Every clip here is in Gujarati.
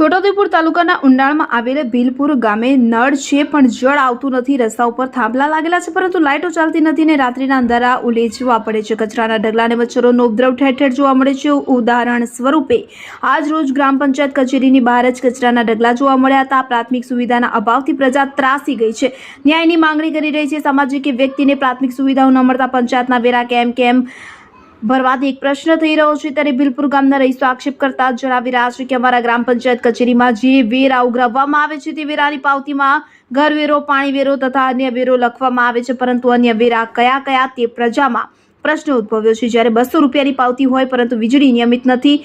છોટાઉદેપુર તાલુકાના ઉંડાણમાં આવેલા ભીલપુર ગામે નળ છે, પણ જળ આવતું નથી. રસ્તા ઉપર થાંભલા લાગેલા છે, પરંતુ લાઇટો ચાલતી નથી ને રાત્રિના અંધારા ઉલેચવા પડે છે. કચરાના ઢગલા અને મચ્છરોનો ઉપદ્રવ ઠેર ઠેર જોવા મળે છે. ઉદાહરણ સ્વરૂપે, આજ રોજ ગ્રામ પંચાયત કચેરીની બહાર જ કચરાના ઢગલા જોવા મળ્યા હતા. પ્રાથમિક સુવિધાના અભાવથી પ્રજા ત્રાસી ગઈ છે. ન્યાયની માંગણી કરી રહી છે સામાજિક વ્યક્તિને પ્રાથમિક સુવિધાઓ ન મળતા પંચાયતના વેરા કેમ કેમ ભરવાથી એક પ્રશ્ન થઈ રહ્યો છે. ત્યારે ભીલપુર ગામના રહીશો આક્ષેપ કરતા જણાવી રહ્યા છે કે અમારા ગ્રામ પંચાયત કચેરીમાં જે વેરા ઉઘરાવવામાં આવે છે તે વેરાની પાવતીમાં ઘર વેરો પાણી વેરો તથા અન્ય વેરો લખવામાં આવે છે. પરંતુ અન્ય વેરા કયા કયા તે પ્રજામાં પ્રશ્ન ઉદ્ભવ્યો છે. જ્યારે બસો રૂપિયાની પાવતી હોય પરંતુ વીજળી નિયમિત નથી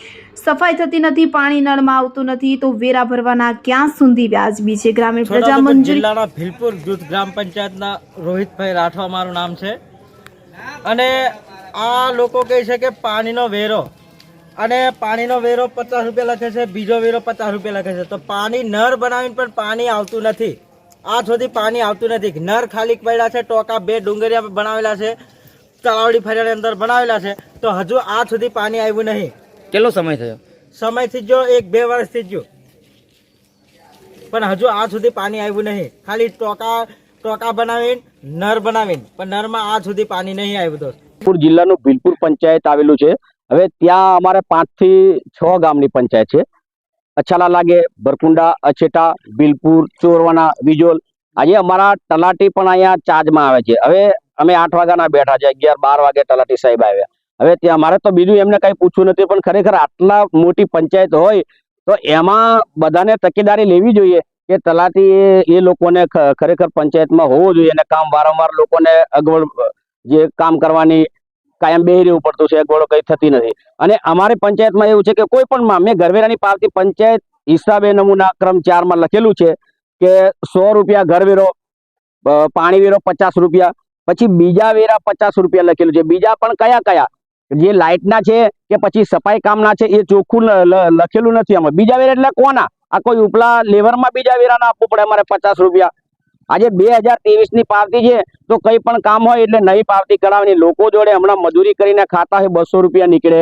સફાઈ થતી નથી પાણી નળમાં આવતું નથી તો વેરા ભરવાના ક્યાં સુધી વ્યાજબી છે? ગ્રામીણ પ્રજા મંજૂરી જિલ્લાના ભીલપુર જૂથ ગ્રામ પંચાયતના રોહિતભાઈ રાઠવા મારું નામ છે. અને આ લોકો કહે છે કે પાણીનો વેરો. અને પાણીનો વેરો પચાસ રૂપિયા લખે છે બીજો વેરો પચાસ રૂપિયા લખે છે. તો પાણી નર બનાવીને પણ પાણી આવતું નથી. આ સુધી પાણી આવતું નથી. નર ખાલી પડ્યા છે ટોકા બે ડુંગરિયા બનાવેલા છે તળાવડી ફરિયાની અંદર બનાવેલા છે. તો હજુ આ સુધી પાણી આવ્યું નહીં. કેટલો સમય થયો? સમયથી જો એક બે વર્ષથી જ જો. પણ હજુ આ સુધી પાણી આવ્યું નહીં. ખાલી ટોકા ટોકા બનાવીને નર બનાવીને. પણ નરમાં આ સુધી પાણી નહીં આવ્યું દોસ્ત. ભીલપુર જિલ્લાનું ભીલપુર પંચાયત આવેલું છે. હવે ત્યાં અમારે પાંચથી છ ગામની પંચાયત છે. અછાલા લાગે, ભરકુંડા, અછેટા, ભીલપુર, ચોરવાના, વિજોલ. આજે અમારા તલાટી પણ અહીંયા ચાર્જમાં આવે છે. હવે અમે આઠ વાગ્યાના બેઠા છે અગિયાર, બાર વાગે તલાટી સાહેબ આવ્યા. હવે ત્યાં અમારે તો બીજું એમને કઈ પૂછવું નથી, પણ ખરેખર આટલા મોટી પંચાયત હોય, તો એમાં બધાને તકેદારી લેવી જોઈએ કે તલાટી એ લોકોને ખરેખર પંચાયતમાં હોવો જોઈએ અને કામ વારંવાર લોકોને અગવડ જે કામ કરવાની કાયમ બે રહેવું પડતું છે, ગોળો કઈ થતી નથી. અને અમારે પંચાયતમાં એવું છે કે કોઈ પણ મેં ઘરવેરાની પાવતી પંચાયત હિસાબે નમૂના ક્રમ ચારમાં લખેલું છે કે સો રૂપિયા ઘરવેરો પાણી વેરો પચાસ રૂપિયા, પછી બીજા વેરા પચાસ રૂપિયા લખેલું છે. બીજા પણ કયા કયા? જે લાઇટના છે કે પછી સફાઈ કામના છે, એ ચોખ્ખું લખેલું નથી આમાં. બીજા વેરા એટલે કોના? આ કોઈ ઉપલા લેવરમાં બીજા વેરાના આપવું પડે અમારે પચાસ રૂપિયા. આજે બે હજાર ત્રેવીસની પાવતી છે, તો કઈ પણ કામ હોય એટલે નવી પાવતી કરાવવાની. લોકો જોડે હમણાં મજૂરી કરીને ખાતા હોય, બસો રૂપિયા નીકળે.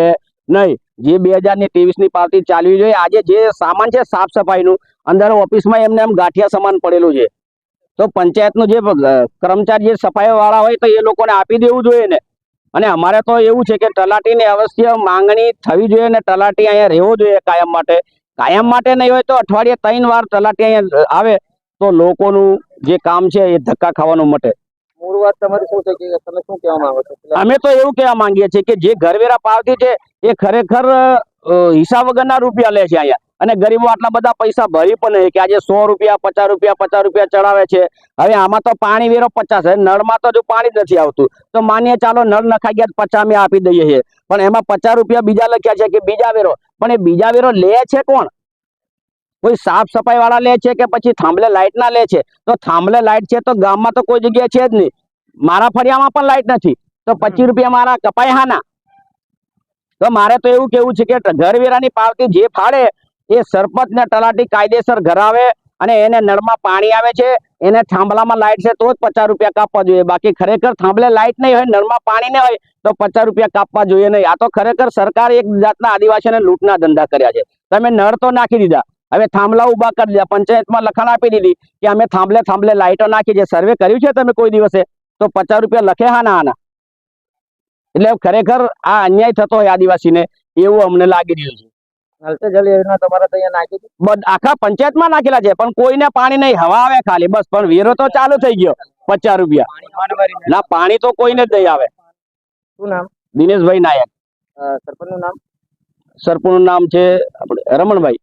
નહીં, જે બે હજારની ત્રેવીસની પાવતી ચાલવી જોઈએ. આજે જે સામાન છે, સાફ સફાઈનું, અંદર ઓફિસમાં એમને એમ ગાંઠિયા સામાન પડેલું છે. તો પંચાયતનું જે કર્મચારી જે સફાઈ વાળા હોય તો એ લોકોને આપી દેવું જોઈએ ને. અને અમારે તો એવું છે કે તલાટીની અવશ્ય માંગણી થવી જોઈએ ને તલાટી અહીંયા રહેવો જોઈએ કાયમ માટે. કાયમ માટે નહીં હોય તો અઠવાડિયે ત્રણ વાર તલાટી અહીંયા આવે. તો લોકોનું જે કામ છે એ ધક્કા ખાવાનું મટે. અમે તો એવું કહેવા માંગીએ છીએ કે જે ઘરવેરા પાવતી છે એ ખરેખર હિસાબ વગરના રૂપિયા લે છે અહીંયા. અને ગરીબો આટલા બધા પૈસા ભરી પણ નહીં કે આજે સો રૂપિયા પચાસ રૂપિયા પચાસ રૂપિયા ચડાવે છે. હવે આમાં તો પાણી વેરો પચાસ નળમાં તો જો પાણી નથી આવતું. તો માનીએ ચાલો નળ નખાઈ ગયા પચાસ અમે આપી દઈએ છીએ. પણ એમાં પચાસ રૂપિયા બીજા લખ્યા છે કે બીજા વેરો. પણ એ બીજા વેરો લે છે કોણ? કોઈ સાફ સફાઈ વાળા લે છે કે પછી થાંભલે લાઇટ ના લે છે? તો થાંભલે લાઇટ છે તો ગામમાં તો કોઈ જગ્યાએ છે જ નહીં. મારા ફળિયામાં પણ લાઇટ નથી. તો પચીસ રૂપિયા મારા કપાય હાના? તો મારે તો એવું કેવું છે કે ઘરવેરાની પાવતી જે ફાળે એ સરપંચ ને તલાટી કાયદેસર ઘરાવે અને એને નળમાં પાણી આવે છે એને થાંભલામાં લાઇટ છે તો જ પચાસ રૂપિયા કાપવા જોઈએ. બાકી ખરેખર થાંભલે લાઇટ નહીં હોય નળમાં પાણી નહીં હોય તો પચાસ રૂપિયા કાપવા જોઈએ નહીં. આ તો ખરેખર સરકાર એક જાતના આદિવાસીને લૂંટના ધંધા કર્યા છે. તમે નળ તો નાખી દીધા. હવે થાંભલા ઊભા કરી દીધા. પંચાયતમાં લખાણ આપી દીધી કે અમે થાંભલે થાંભલે લાઇટો નાખી છે. સર્વે કર્યું છે તમે કોઈ દિવસે? તો પચાસ રૂપિયા લખે હા ના આના. એટલે ખરેખર આ અન્યાય થતો હોય આદિવાસીને એવું અમને લાગી રહ્યું છે. આખા પંચાયતમાં નાખેલા છે પણ કોઈને પાણી નહીં. હવા આવે ખાલી બસ. પણ વેરો તો ચાલુ થઈ ગયો પચાસ રૂપિયા. ના પાણી તો કોઈને જ નહીં આવે. શું નામ? દિનેશભાઈ નાયક. સરપંચનું નામ? સરપંચનું નામ છે આપણે રમણભાઈ.